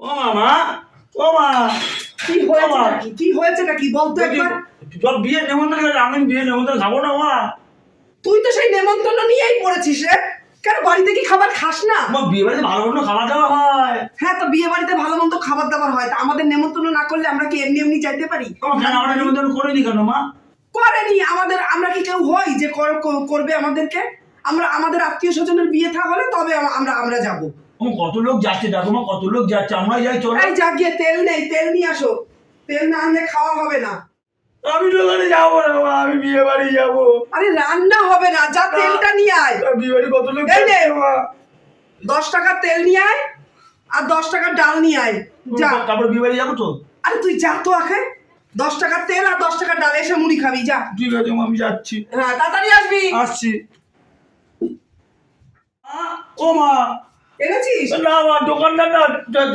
ও মামা ও মা কি হয়েছে কি হয়েছে নাকি? বলতো একবার। সব বিয়ে নেমন্তন্ন করে আমি বিয়ে নেমন্তন্ন খাব না মা। তুই তো সেই নেমন্তন্ন নিয়েই পড়েছিস রে। কেন বাড়িতে কি খাবার খাস না? বিয়ে বাড়িতে ভালো মন্দ খাওয়া দাওয়া হয়। হ্যাঁ তো বিয়ে বাড়িতে ভালো মন্দ খাবার দাবার হয়। তা আমাদের নেমন্তন্ন না করলে আমরা কি এমনি এমনি যাইতে পারি? আমরা নেমন্তন্ন করিনি কেন মা? করেনি। আমাদের আমরা কি কেউ হই যে কর- কর- করবে আমাদেরকে? আমরা আমাদের আত্মীয় স্বজনের বিয়ে থা হলে তবে আমরা আমরা যাব। কত লোক যাচ্ছে দেখো মা কত লোক যাচ্ছে আমরা যাই চলো। এই যা গিয়ে তেল নেই তেল নিয়ে আসো। তেল না আনলে খাওয়া হবে না। আমি দোকানে যাব না মা আমি বিয়ে বাড়ি যাব। আরে রান্না হবে না যা তেলটা নিয়ে আয়। বিয়ে বাড়ি কত লোক এই নে। মা? দশ টাকার তেল নিয়ে আয় আর দশ টাকার ডাল নিয়ে আয়। যা। তারপর বিয়ে বাড়ি যাব তো? আরে তুই যা তো আখে দশ টাকার তেল আর দশ টাকার ডাল এসে মুড়ি খাবি যা। ঠিক আছে আমি যাচ্ছি। হ্যাঁ তাড়াতাড়ি আসবি। আসছি। ও মা এনেছিস না মা দোকানদার না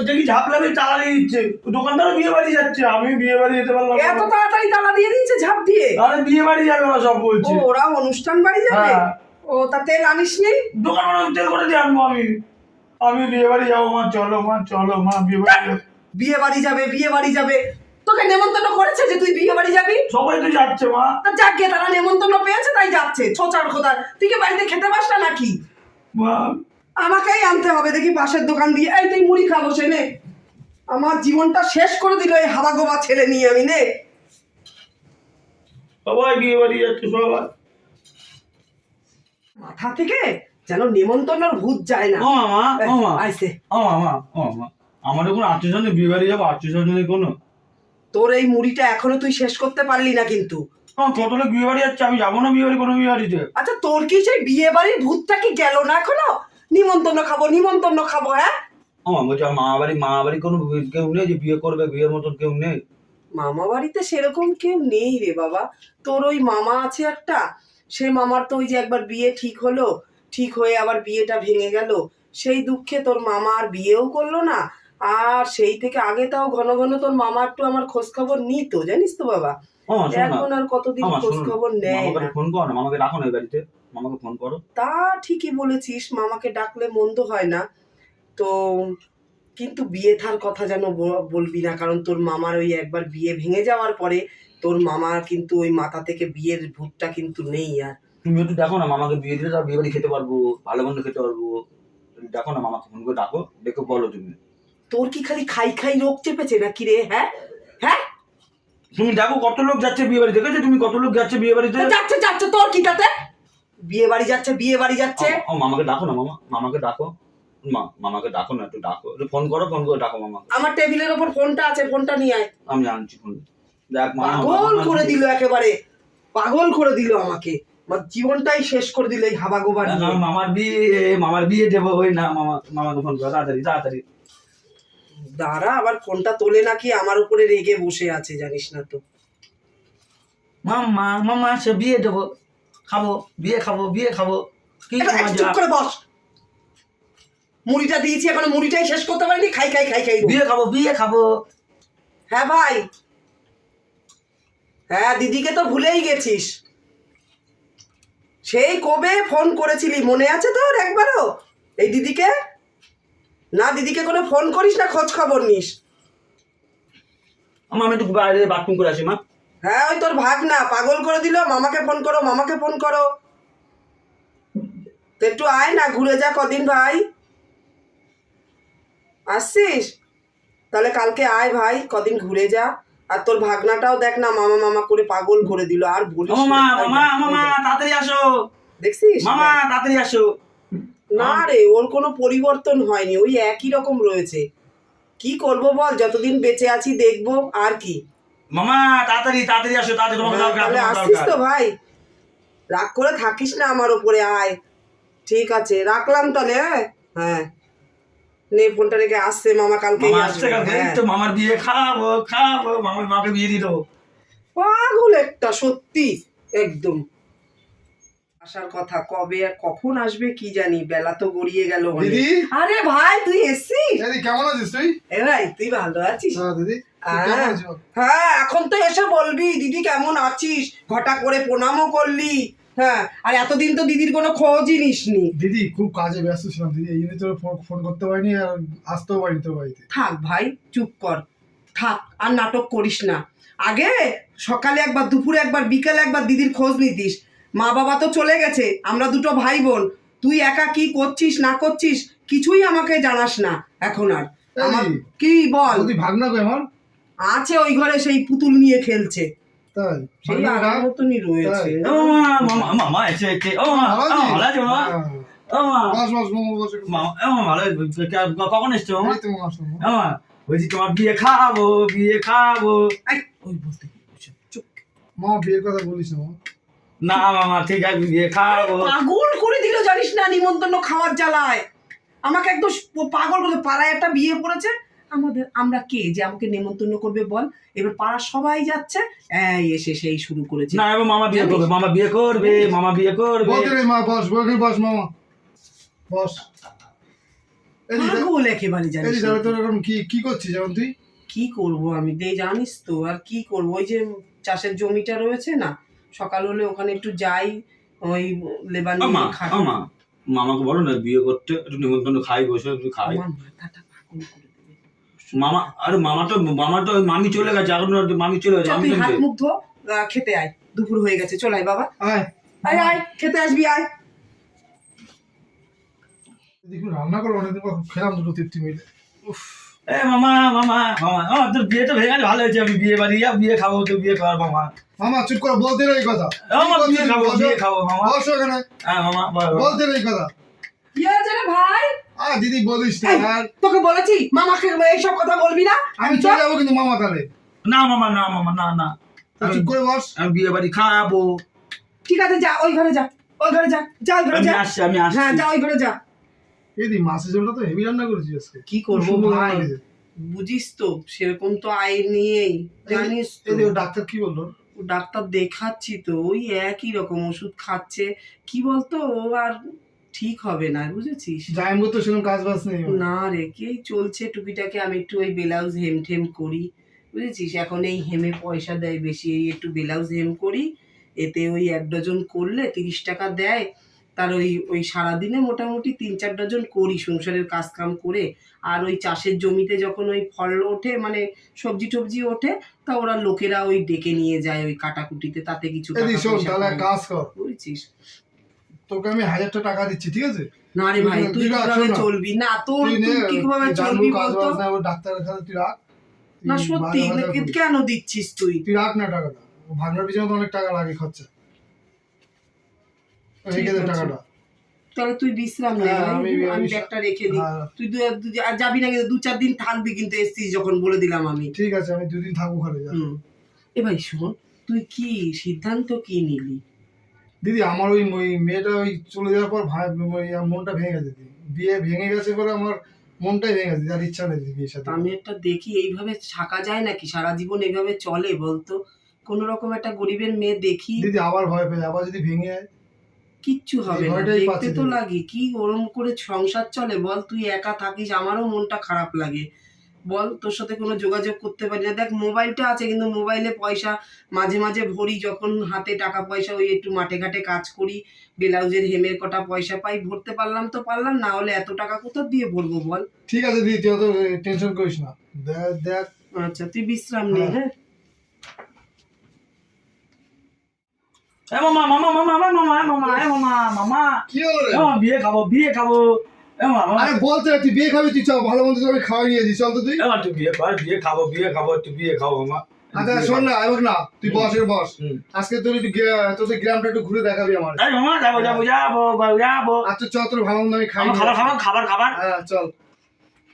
দেখি ঝাপলামি তালা দিয়ে দিচ্ছে। দোকানদার বিয়ে বাড়ি যাচ্ছে আমি বিয়ে বাড়ি যেতে পারলাম এত তাড়াতাড়ি তালা দিয়ে দিয়েছে ঝাঁপ দিয়ে? আরে বিয়ে বাড়ি যাবে না সব বলছে। ওরা অনুষ্ঠান বাড়ি যাবে? হ্যাঁ। ও তা তেল আনিস নি? দোকান তেল করে দিয়ে আনব আমি। আমি বিয়ে বাড়ি যাব মা চলো মা চলো মা বিয়ে বাড়ি বিয়ে বাড়ি যাবে বিয়ে বাড়ি যাবে। তোকে নেমন্তন্ন করেছে যে তুই বিয়ে বাড়ি যাবি? সবাই তো যাচ্ছে মা। তা যাক গে তারা নেমন্তন্ন পেয়েছে তাই যাচ্ছে ছোচার খোদার। তুই কি বাড়িতে খেতে পাস না নাকি? মা আমাকেই আনতে হবে। দেখি পাশের দোকান দিয়ে এই তুই মুড়ি খাব সে নে। আমার জীবনটা শেষ করে দিল এই হাবা গোবা ছেলে নিয়ে আমি নে। সবাই বিয়ে বাড়ি যাচ্ছে সবাই। মাথা থেকে যেন নেমন্তন্নর ভূত যায় না। ও মামা ও মা। আইসে। ও মামা ও মামা আমাদের কোনো আত্মীয় স্বজনের বিয়ে বাড়ি যাব আত্মীয় স্বজনের কোনো? তোর এই মুড়িটা এখনও তুই শেষ করতে পারলি না কিন্তু। আমার কত লোক বিয়ে বাড়ি যাচ্ছে আমি যাব না বিয়ে বাড়ি কোনো বিয়ে বাড়িতে? আচ্ছা তোর কি সেই বিয়ে বাড়ির ভূতটা কি গেল না এখনও? নিমন্ত্রণ খাব নিমন্ত্রণ খাব হ্যাঁ? মা বলছি আমার বাড়ি মা বাড়ি কোনো কেউ নেই যে বিয়ে করবে বিয়ের মতন কেউ নেই? মামা বাড়িতে সেরকম কেউ নেই রে বাবা। তোর ওই মামা আছে একটা সে মামার তো ওই যে একবার বিয়ে ঠিক হলো ঠিক হয়ে আবার বিয়েটা ভেঙে গেল। সেই দুঃখে তোর মামা আর বিয়েও করল না আর সেই থেকে আগে তাও ঘন ঘন তোর মামা একটু আমার খোঁজ খবর নিত জানিস তো বাবা? এখন আর কতদিন মামা খোঁজ খবর নেয় ফোন করো না মামাকে রাখো না বাড়িতে। মামাকে ফোন করো। তা ঠিকই বলেছিস মামাকে ডাকলে মন্দ হয় না। তো কিন্তু বিয়ে থার কথা যেন বলবি না কারণ তোর মামার ওই একবার বিয়ে ভেঙে যাওয়ার পরে তোর মামার কিন্তু ওই মাথা থেকে বিয়ের ভূতটা কিন্তু নেই আর। তুমি একটু দেখো না মামাকে বিয়ে দিলে তার বিয়ে বাড়ি খেতে পারব ভালো মন্দ খেতে পারব। তুমি দেখো না মামাকে ফোন করে ডাকো দেখো বলো তুমি। তোর কি খালি খাই খাই রোগ চেপেছে নাকি রে হ্যাঁ? হ্যাঁ? তুমি দেখো কত লোক যাচ্ছে বিয়ে বাড়ি দেখেছ? তুমি কত লোক যাচ্ছে বিয়ে বাড়িতে যাচ্ছে যাচ্ছে তোর কি তাতে? বিয়ে বাড়ি যাচ্ছে বিয়ে বাড়ি যাচ্ছে। ও, মামাকে ডাকো না মামা মামাকে ডাকো। মা মামাকে ডাকো না একটু ডাকো। একটু ফোন করো ফোন করে ডাকো মামা আমার টেবিলের ওপর ফোনটা আছে ফোনটা নিয়ে আয়। আমি আনছি ফোন দেখ মামা পাগল করে দিল একেবারে। পাগল করে দিল আমাকে। আমার জীবনটাই শেষ করে দিল এই হাবা গোবা মামার বিয়ে মামার বিয়ে দেবো ওই না মামা মামাকে ফোন করো তাড়াতাড়ি তাড়াতাড়ি। দাঁড়া আবার ফোনটা তোলে নাকি আমার উপরে রেগে বসে আছে জানিস না তো। মামা মামা সে বিয়ে দেবো। খাব বিয়ে খাব বিয়ে খাব। কি চুপ করে বস। মুড়িটা দিয়েছি এখন মুড়িটাই শেষ করতে পারিনি। খাই খাই খাই খাই। বিয়ে খাব বিয়ে খাব। হ্যাঁ ভাই। হ্যাঁ দিদিকে তো ভুলেই গেছিস। সেই কবে ফোন করেছিলি? মনে আছে তোর একবারও? এই দিদিকে? না দিদিকে কোনো ফোন করিস না খোঁজ খবর নিস। আমার আমি একটু বাইরে বাথরুম করে আসি মা। হ্যাঁ ওই তোর ভাগ না পাগল করে দিল মামাকে ফোন করো মামাকে ফোন করো। তো একটু আয় না ঘুরে যা কদিন ভাই। আসছিস? তাহলে কালকে আয় ভাই কদিন ঘুরে যা। আর তোর ভাগনাটাও দেখ না মামা মামা করে পাগল করে দিল আর বলিস মামা মামা মামা তাড়াতাড়ি আসো। দেখছিস? মামা তাড়াতাড়ি আসো। না রে ওর কোনো পরিবর্তন হয়নি ওই একই রকম রয়েছে। কি করব বল যতদিন বেঁচে আছি দেখব আর কি। মামা তাড়াতাড়ি তাড়াতাড়ি আসো তাড়াতাড়ি তোমাকে হ্যাঁ, দরকার আসছিস তো ভাই। রাগ করে থাকিস না আমার ওপরে আয়। ঠিক আছে রাখলাম তাহলে হ্যাঁ? হ্যাঁ। নে ফোনটা রেখে আসছে মামা কালকে আসছে কালকে তো মামার বিয়ে খাব খাব মামার মাকে বিয়ে দিল পাগল একটা সত্যি একদম। আসার কথা কবে আর কখন আসবে কি জানি বেলা তো গড়িয়ে গেল দিদি? আরে ভাই তুই এসছিস? দিদি কেমন আছিস তুই? এ ভাই তুই ভালো আছিস? হ্যাঁ দিদি। হ্যাঁ। হ্যাঁ এখন তো এসে বলবি দিদি কেমন আছিস? ঘটা করে প্রণামও করলি। হ্যাঁ আর এতদিন তো দিদির কোনো খোঁজই নিসনি। দিদি খুব কাজে ব্যস্ত ছিলাম দিদি। এই জন্য তোর ফোন ফোন করতে পারিনি আর আসতেও পারিনি তোর বাড়িতে। থাক ভাই চুপ কর। থাক আর নাটক করিস না। আগে সকালে একবার দুপুরে একবার বিকালে একবার দিদির খোঁজ নিতিস। মা বাবা তো চলে গেছে আমরা দুটো ভাই বোন। তুই একা কি করছিস না করছিস কিছুই আমাকে জানাস না এখন আর। আমার কি বল? তুই ভাগনা কই আমার আছে ওই ঘরে সেই পুতুল নিয়ে খেলছে। তাই? সেই আগের মতনই রয়েছে। ও মামা মামা মামা এসে এসে। ও মামা ভালো আছিস? মামা। ও মামা বস বস মোমো বস একটু। মামা ও মামা ভালো আছে। ক- কখন এসছো মামা এই তো মামা আসলাম। ও মামা বলছি তোমার বিয়ে খাব বিয়ে খাব। এই, ওই বলতে চুপ মামা বিয়ের কথা বলিস না। না মামা ঠিক আছে বিয়ে খাব পাগল করে দিল জানিস না নিমন্ত্রণ খাওয়ার জ্বালায়। আমাকে একদম পাগল করে পাড়ায় একটা বিয়ে পড়েছে। আমাদের আমরা কে যে আমাকে নেমন্তন্ন করবে বল? এবার পাড়ার সবাই যাচ্ছে। এই এসে সেই শুরু করেছে। না এবার মামা বিয়ে করবে মামা বিয়ে করবে মামা বিয়ে করবে। বলতে রে মা বস বস বস মামা। বস। এই যে পাগল একেবারে জানিস। তোর এখন কি কি করছিস এখন তুই? কি করব আমি? দে জানিস তো আর কি করব? ওই যে চাষের জমিটা রয়েছে না সকাল হলে ওখানে একটু যাই ওই লেবার মামা মামা মামাকে বলো না বিয়ে করতে একটু নিমন্ত্রণ খাই বসে একটু খাই। মামা আরে মামা তো মামা তো মামি চলে গেছে এখন মামি চলে গেছে আমি হাত মুখ ধো খেতে আয় দুপুর হয়ে গেছে চল আয় বাবা। আয়। আয় আয় খেতে আসবি আয়। দেখুন রান্না করে অনেকদিন পর খেলাম দুটো তৃপ্তি মিলে। উফ। এ মামা মামা মামা ও তোর বিয়ে তো ভেঙে ভালো হয়েছে আমি বিয়ে বাড়ি বিয়ে খাব তো বিয়ে খাওয়ার মামা। মামা চুপ করে বলতে রে এই কথা। মামা বিয়ে খাব বসো। বিয়ে খাব মামা। বসো এখানে। হ্যাঁ। বলতে রে এই কথা। কি হয়েছে রে ভাই? আ দিদি বলিস না আর। তোকে বলেছি মামাকে এইসব কথা বলবি না। আমি চলে। যাব কিন্তু মামা তাহলে। না মামা না মামা না না। চুপ করে বস। আমি বিয়ে বাড়ি খাব। ঠিক আছে যা ওই ঘরে যা ওই ঘরে যা যা ওই ঘরে আমি আসছি আমি আসছি। হ্যাঁ যা ওই ঘরে যা। এই দি মাছের ঝোলটা তো হেভি রান্না করেছিস আজকে। কি করব ভাই? বুঝিস তো সেরকম তো আয় নেই জানিস যে ডাক্তার কি বলল? ডাক্তার দেখাচ্ছি তো ওই একই রকম ওষুধ খাচ্ছে। কি বলতো? ও আর ঠিক হবে না বুঝেছিস? জাইমবো তো সেরকম কাজ বাজ নেই। না রে কি চলছে টুপিটাকে আমি একটু ওই ব্লাউজ হেম ঠেম করি বুঝেছিস? এখন এই হেমে পয়সা দেয় বেশি এই একটু ব্লাউজ হেম করি এতে ওই এক ডজন করলে তিরিশ টাকা দেয়। তার ওই ওই সারাদিনে মোটামুটি তিন চার ডজন করি সংসারের কাজ কাম করে। আর ওই চাষের জমিতে যখন ওই ফল ওঠে মানে সবজি টবজি ওঠে তা ওরা লোকেরা ওই ডেকে নিয়ে যায় ওই কাটাকুটিতে তাতে কিছু। কাজ কর। বুঝেছিস? তোকে আমি হাজারটা টাকা দিচ্ছি ঠিক আছে? না রে ভাই তুই কীভাবে চলবি? না তোর কীভাবে চলবি বলতো? ডাক্তারের কাছে তুই রাখ। না সত্যি। কেন দিচ্ছিস তুই? তুই রাখ না টাকাটা। ভাগনার পিছনে তো অনেক টাকা লাগে খরচা। রেখে দে টাকাটা। তাহলে তুই বিশ্রাম নে হ্যাঁ, আমি- ব্যাগটা রেখে দিই। হ্যাঁ, তুই দু- আর যাবি না কিন্তু দু চার দিন থাকবি কিন্তু এসছিস যখন বলে দিলাম আমি। ঠিক আছে আমি দুদিন থাকব ঘরে যা। এ ভাই শোন তুই কি সিদ্ধান্ত কি নিলি? দিদি আমার ওই ওই মেয়েটা ওই চলে যাওয়ার পর মনটা ভেঙে গেছে বিয়ে ভেঙে গেছে বলে আমার মনটাই ভেঙে গেছে আর ইচ্ছা নেই বিয়ের সাথে। আমি একটা দেখি এইভাবে থাকা যায় নাকি? সারা জীবন এইভাবে চলে বলতো? কোন রকম একটা গরিবের মেয়ে দেখি। দিদি আবার ভয় পেয়ে আবার যদি ভেঙে যায় কিচ্ছু হবে না। দেখতে তো লাগে কি ওরম করে সংসার চলে? বল তুই একা থাকিস আমারও মনটা খারাপ লাগে। বল তোর সাথে কোনো যোগাযোগ করতে পারি না। দেখ মোবাইলটা আছে কিন্তু মোবাইলে পয়সা মাঝে মাঝে ভরি যখন হাতে টাকা পয়সা ওই একটু মাঠে ঘাটে কাজ করি ব্লাউজের হেমের কটা পয়সা পাই ভরতে পারলাম তো পারলাম না হলে এত টাকা কোথা দিয়ে ভরবো বল? ঠিক আছে দিদি তুই অত টেনশন করিস না। দেখ দেখ। আচ্ছা তুই বিশ্রাম নে হ্যাঁ? এ মামা মামা মামা মামা মামা মামা এ মামা মামা। কি হলো রে? মামা বিয়ে খাব বিয়ে খাব। এ মামা আরে বলতে তুই বিয়ে খাবি তুই চল ভালো মন্দ আমি খাওয়াই নিয়ে চল তো তুই। এ মামা তুই বিয়ে কর বিয়ে খাব বিয়ে খাব একটু বিয়ে খাব মামা। আচ্ছা শোন না এবার না তুই বস এর বস। আজকে তুই একটু তোদের গ্রামটা একটু ঘুরে দেখাবি আমার। এই মামা যাব যাব যাব বাবু, যাব। আচ্ছা চল তোর ভালো মন্দ আমি খাই খাবার খাবার খাবার খাবার। হ্যাঁ চল।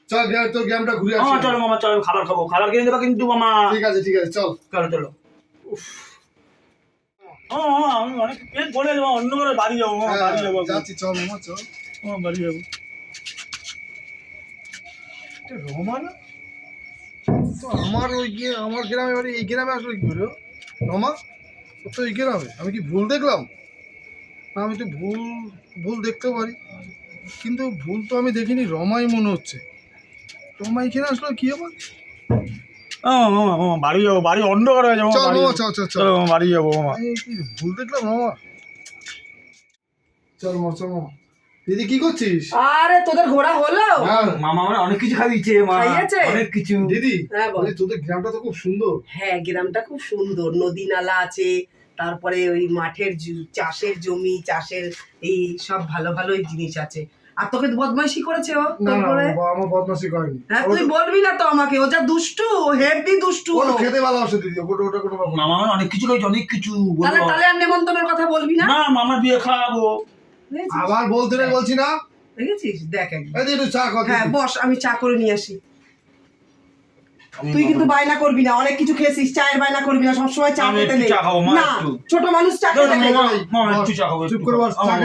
চল গ্রাম তোর গ্রামটা ঘুরে আসি। চলো মামা চলো খাবার খাব খাবার কিনে দেবো কিন্তু মামা। ঠিক আছে ঠিক আছে চল। চলো চলো। মামা, আমি অনেক পেট ভরে যাব অন্য করে বাড়ি যাব বাড়ি যাব হ্যাঁ, যাচ্ছি চল মামা চল। মামা, বাড়ি যাব। তো আমার ওই গিয়ে আমার গ্রামে বাড়ি এই গ্রামে আসলো কি করে রমা ও তো এই গ্রামে। আমি কি ভুল দেখলাম? না আমি তো ভুল ভুল দেখতে পারি। কিন্তু ভুল তো আমি দেখিনি রমাই মনে হচ্ছে। রমা এখানে আসলো কি আবার? মামা বাড়ি যাব বাড়ি অন্ধকার হয়ে যাব বাড়ি যাব। চল চল চল। চলো বাড়ি যাব মামা। ভুল দেখলাম রমা চল মা চল মা দিদি কি করছিস? আরে তোদের ঘোরা হলো? হ্যাঁ। মামা মানে অনেক কিছু খাইয়েছে মা? অনেক কিছু। দিদি হ্যাঁ বল। তোদের গ্রামটা তো খুব সুন্দর। হ্যাঁ গ্রামটা খুব সুন্দর। নদী নালা আছে তারপরে ওই মাঠের চাষের জমি চাষের এই সব ভালো ভালো জিনিস আছে। আর তোকে বদমাইশি করেছে ও না না বাবা আমার বদমাসি করেনি। হ্যাঁ তুই বলবি না তো আমাকে ও যা দুষ্টু হেভি দুষ্টু। ও খেতে ভালোবাসে দিদি ওটা ওটা কোনো ব্যাপার না। মামা অনেক কিছু খাইছে অনেক কিছু তাহলে তাহলে আর নেমন্তন্নের কথা বলবি না? না মামার বিয়ে খাওয়াবো। আবার বলতে নেই বলছি না? দেখেছিস? দেখ একবার এই যে একটু চা হ্যাঁ বস আমি চা করে নিয়ে আসি। তুই কিন্তু বায়না করবি না অনেক কিছু খেয়েছিস চায়ের বায়না করবি না সবসময় চা খেতে নেই। খাব, না ছোট মানুষ চা খেতে নেই। খাব খাব। খাব।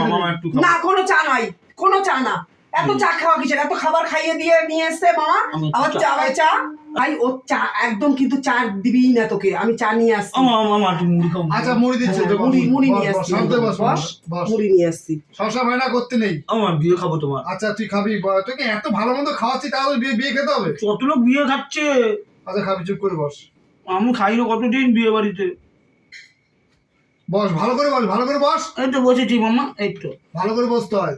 না কোনো চা নাই। কোনো চা না। এত চা খাওয়া কিসের? এত খাবার খাইয়ে দিয়ে নিয়ে এসছে মামা আমি আবার চা- ভাই চা। ভাই ও চা একদম কিন্তু চা দিবি না তোকে। আমি চা নিয়ে আসছি। আমার মুড়ি খাব আচ্ছা মুড়ি দিচ্ছে তো, মুড়ি মুড়ি নিয়ে আসছি। শান্ত বস মুড়ি নিয়ে আসছি। সবসময় বায়না করতে নেই। আমার বিয়ে খাব তোমার। আচ্ছা তুই খাবি। তোকে এত ভালো মন্দ খাওয়াচ্ছি তাহলে বিয়ে বিয়ে খেতে হবে? কত লোক বিয়ে খাচ্ছে? আচ্ছা খাবি চুপ করে বস। আমি খাই না কতদিন বিয়ে বাড়িতে? বস ভালো করে বস ভালো করে বস। এই তো বসেছি মামা এই তো। ভালো করে বসতে হয়।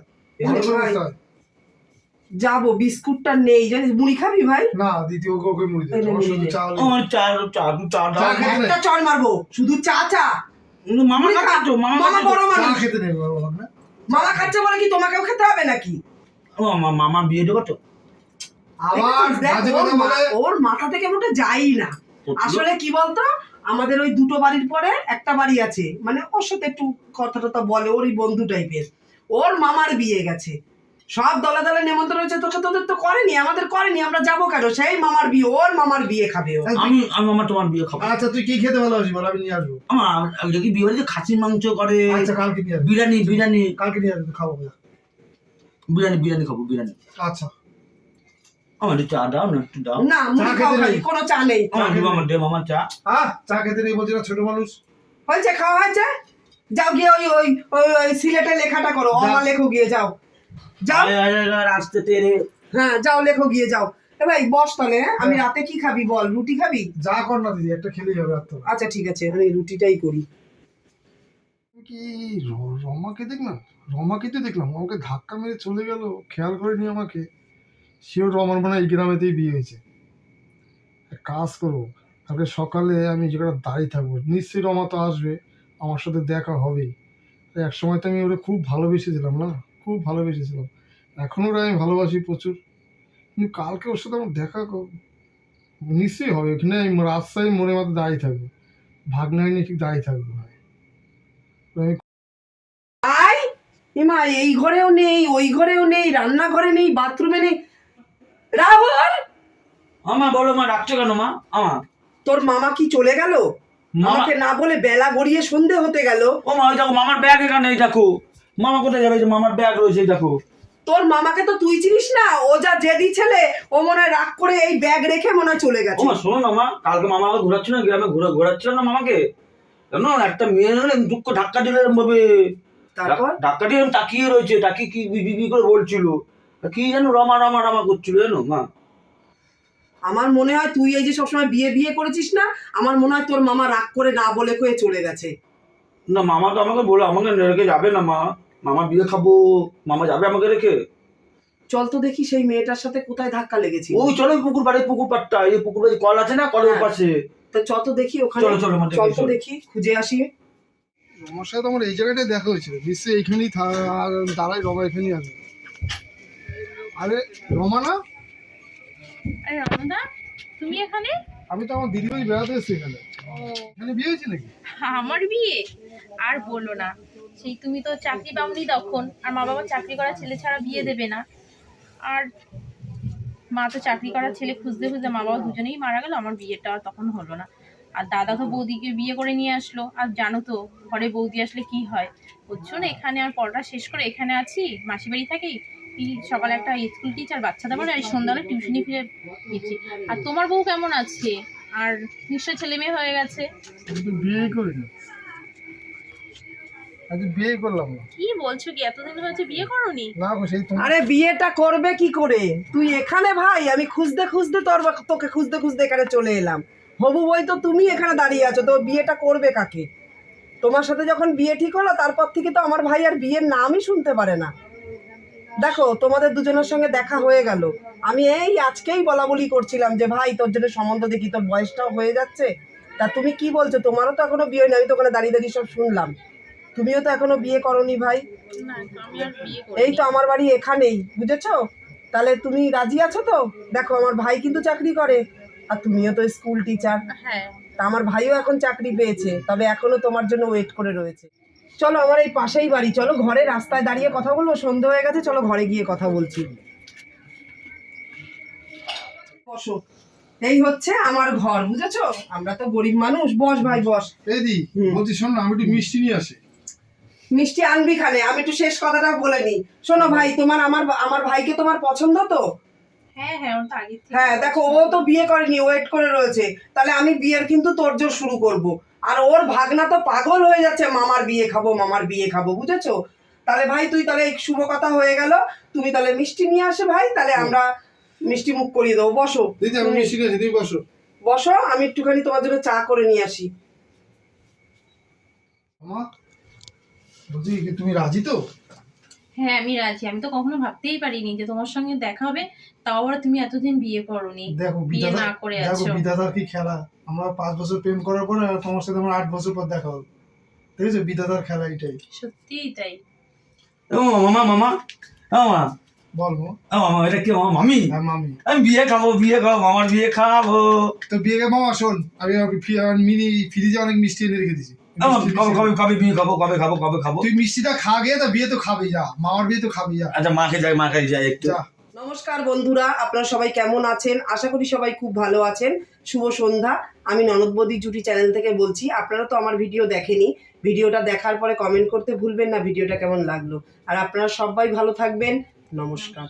যাব বিস্কুটটা নেই। জানিস মুড়ি খাবি ভাই? না দ্বিতীয় ওকে মুড়ি দে। তোমার শুধু চা আমার চা চা চা দাও একটা চল মারবো। শুধু চা চা। মামা। খাচ্ছে মামা মামা বড় চা খেতে নেই? মামা খাচ্ছে বলে কি তোমাকেও খেতে হবে নাকি? ও, মামা বিয়ে দেবো তো। আবার ওর মাথা থেকে ওটা যাই না। আসলে কি বলতো আমাদের ওই দুটো বাড়ির পরে একটা বাড়ি আছে। মানে ওর সাথে একটু কথা টথা বলে ওরই বন্ধু টাইপের ওর মামার বিয়ে গেছে। সব দলে দলে নেমন্ত্রণ হয়েছে তোকে তোদের তো করেনি আমাদের করেনি আমরা যাব কেন? সেই মামার বিয়ে ওর মামার বিয়ে খাবে ও। আমি আমি মামা তোমার বিয়ে খাব। আচ্ছা তুই কি খেতে ভালোবাসি বল আমি নিয়ে আসব। আমার যদি বিয়ে বাড়িতে খাসির মাংস করে আচ্ছা কালকে নিয়ে বিরিয়ানি বিরিয়ানি। কালকে নিয়ে আসব খাব বিরিয়ানি বিরিয়ানি খাব বিরিয়ানি। আচ্ছা। আমার একটু চা দাও না একটু দাও। না মুড়ি চা খাও খালি, কোনো চা নেই। আমার দিব আমার দে মামা চা। আহ চা খেতে নেই বলছি না ছোট মানুষ। হয়েছে খাওয়া হয়েছে? যাও গিয়ে ওই ওই ওই ওই সিলেটে লেখাটা করো যা। অমা লেখো গিয়ে যাও। যাও। আসতে তেরে হ্যাঁ যাও লেখো গিয়ে যাও। এ ভাই বস তাহলে হ্যাঁ? আমি রাতে কি খাবি বল? রুটি খাবি? যা কর না দিদি একটা খেলেই হবে আর তো আচ্ছা ঠিক আছে আমি রুটিটাই করি। কি রমাকে দেখ না রমাকে তো দেখলাম আমাকে ধাক্কা মেরে চলে গেল খেয়াল করেনি আমাকে। সেও রমার মানে এই গ্রামেতেই বিয়ে হয়েছে। কাজ করব কালকে সকালে আমি যে কটা দাঁড়িয়ে থাকব নিশ্চয়ই রমা তো আসবে। আমার সাথে দেখা হবেই। এক সময় তো আমি ওরা খুব ভালোবেসেছিলাম না? খুব ভালোবেসেছিলাম। এখনও ওরা আমি ভালোবাসি প্রচুর। কিন্তু কালকে ওর সাথে আমার দেখা নিশ্চয়ই হবে। এখানে আমি রাস্তায় মনে মতো দাঁড়িয়ে থাকব। ভাগনায় নিয়ে ঠিক দাঁড়িয়ে থাকব ভাই? আমি এমা এই ঘরেও নেই ওই ঘরেও নেই রান্নাঘরে নেই বাথরুমে নেই। রাহুল! আমার বলো মা ডাকছো কেন মা? আমার তোর মামা কি চলে গেল? আমাকে না বলে বেলা গড়িয়ে সন্ধে হতে গেল। ও মা ওই দেখো মামার ব্যাগ এখানে এই দেখো। মামা কোথায় যাবে? যে মামার ব্যাগ রয়েছে এই দেখো। তোর মামাকে তো তুই চিনিস না? ও যা জেদি ছেলে ও মনে হয় রাগ করে এই ব্যাগ রেখে মনে হয় চলে ও গেছে মা শোনো না মা কালকে মামা আমাকে ঘোরাচ্ছিল না গ্রামে ঘোরা ঘোরাচ্ছিল না মামাকে? জানো একটা মেয়ে হলে দুঃখ ধাক্কা দিলে এরম ভাবে। তারপর? ধাক্কা দিয়ে তাকিয়ে রয়েছে তাকিয়ে কি বি- বি বি করে বলছিল? কি জানো রমা রমা রমা করছিল জানো মা? আমার মনে হয় তুই এই যে সবসময় বিয়ে বিয়ে করেছিস না আমার মনে হয় তোর মামা রাগ করে না বলে কয়ে চলে গেছে। না মামা তো আমাকে বলে আমাকে রেখে যাবে না মা। মামা বিয়ে খাব মামা যাবে আমাকে রেখে। চল তো দেখি সেই মেয়েটার সাথে কোথায় ধাক্কা লেগেছে ওই চলো ওই পুকুর পাড়ে পুকুর পাড়টা এই পুকুর পাড়ে কল আছে না কলের হ্যাঁ। পাশে? তো চল তো দেখি ওখানে। চলো, চলো, আমার চল দেখি, তো দেখি খুঁজে আসি। রমার সাথে আমার এই জায়গাটায় দেখা হয়েছিল নিশ্চয়ই এইখানেই থা- আর দাঁড়াই রমা এখানেই আছে। আরে রমা না? তুমি এখানে? আমি তো আমার দিদি বাড়ি বেড়াতে এসেছি এখানে। এখানে বিয়ে হয়েছে নাকি? আমার বিয়ে? আর বলো না। সেই তুমি তো চাকরি পাওনি তখন। আর মা বাবা চাকরি করা ছেলে ছাড়া বিয়ে দেবে না। আর মা তো চাকরি করা ছেলে খুঁজতে খুঁজতে মা বাবা দুজনেই মারা গেল। আমার বিয়েটা আর তখন হলো না। আর দাদা তো বৌদিকে বিয়ে করে নিয়ে আসলো। আর জানো তো ঘরে বৌদি আসলে কি হয়? বুঝছ না এখানে আর পড়াটা শেষ করে এখানে আছি? মাসি বাড়ি থাকি? সকালে একটা স্কুল টিচার বাচ্চাদের পড়ে আর সন্ধ্যাবেলা টিউশনি ফিরে দিচ্ছি আর তোমার বউ কেমন আছে? আর নিশ্চয় ছেলে মেয়ে হয়ে গেছে? তো করিনি আজ বিয়েই করলাম কি বলছো কি? এতদিন হয়েছে বিয়ে করনি? না গো সেই আরে বিয়েটা করবে কি করে? তুই এখানে ভাই আমি খুঁজতে খুঁজতে তোর তোকে খুঁজতে খুঁজতে এখানে চলে এলাম। হবু বই তো তুমি এখানে দাঁড়িয়ে আছো তো বিয়েটা করবে কাকে? তোমার সাথে যখন বিয়ে ঠিক হলো তারপর থেকে তো আমার ভাই আর বিয়ের নামই শুনতে পারে না। দেখো তোমাদের দুজনের সঙ্গে দেখা হয়ে গেল। আমি এই আজকেই বলা বলি করছিলাম যে ভাই তোর জন্য সম্বন্ধ দেখি তোর বয়সটাও হয়ে যাচ্ছে। তা তুমি কি বলছো? তোমারও তো এখনও বিয়ে হয়নি আমি তো ওখানে দাঁড়িয়ে দাঁড়িয়ে সব শুনলাম। তুমিও তো এখনও বিয়ে করনি ভাই। এই তো আমার বাড়ি এখানেই বুঝেছ? তাহলে তুমি রাজি আছো তো? দেখো আমার ভাই কিন্তু চাকরি করে আর তুমিও তো স্কুল টিচার হ্যাঁ। তা আমার ভাইও এখন চাকরি পেয়েছে তবে এখনও তোমার জন্য ওয়েট করে রয়েছে। চলো আমার এই পাশেই বাড়ি চলো ঘরে রাস্তায় দাঁড়িয়ে কথা বলব সন্ধে হয়ে গেছে চলো ঘরে গিয়ে কথা বলছি। বসো। এই হচ্ছে আমার ঘর বুঝেছ? আমরা তো গরিব মানুষ বস ভাই বস। এই বলছি শোন না আমি একটু মিষ্টি নিয়ে আসি। মিষ্টি আনবি খানে আমি একটু শেষ কথাটা বলে নি শোনো ভাই তোমার আমার আমার ভাইকে তোমার পছন্দ তো? হ্যাঁ হ্যাঁ ওর তো আগে থেকে হ্যাঁ দেখো ও তো বিয়ে করেনি ওয়েট করে রয়েছে। তাহলে আমি বিয়ের কিন্তু তোরজোর শুরু করব। আর ওর ভাগনা তো পাগল হয়ে যাচ্ছে মামার বিয়ে খাব মামার বিয়ে খাব বুঝেছ? তাহলে ভাই তুই তাহলে শুভ কথা হয়ে গেল তুমি তাহলে মিষ্টি নিয়ে আসে ভাই তাহলে আমরা মিষ্টি মুখ করিয়ে দেবো বসো। দিদি আমি তুমি মিষ্টি তুমি বসো। বসো আমি একটুখানি তোমার জন্য চা করে নিয়ে আসি। বলছি তুমি রাজি তো? হ্যাঁ আমি রাজি। আমি তো কখনো ভাবতেই পারিনি যে তোমার সঙ্গে দেখা হবে তাও আবার তুমি এতদিন বিয়ে করনি। দেখো বিয়ে না করে আছো। বিধাতার কি খেলা? আমরা পাঁচ বছর প্রেম করার পরে তোমার সাথে আমার আট বছর পর দেখা হলো দেখেছ বিধাতার খেলা এটাই। সত্যিই তাই ও মামা মামা। ও মা। বলব ও মামা এটা কি আমার মামি? হ্যাঁ মামি। আমি বিয়ে খাব বিয়ে খাব মামার বিয়ে খাব। তো বিয়ে মামা শোন। আমি মিনি ফ্রিজে অনেক মিষ্টি এনে রেখে দিছি। কবে কবে কবে বিয়ে খাব কবে খাব কবে খাব? তুই মিষ্টিটা খা গিয়ে তা বিয়ে তো খাবি যা। মামার বিয়ে তো খাবি যা। আচ্ছা মাকে যাই মাকে যাই একটু। যা। নমস্কার বন্ধুরা, আপনারা সবাই কেমন আছেন? আশা করি সবাই খুব ভালো আছেন। শুভ সন্ধ্যা। আমি ননদবদি জুটি চ্যানেল থেকে বলছি, আপনারা তো আমার ভিডিও দেখেনি। ভিডিওটা দেখার পরে কমেন্ট করতে ভুলবেন না, ভিডিওটা কেমন লাগল। আর আপনারা সবাই ভালো থাকবেন। নমস্কার।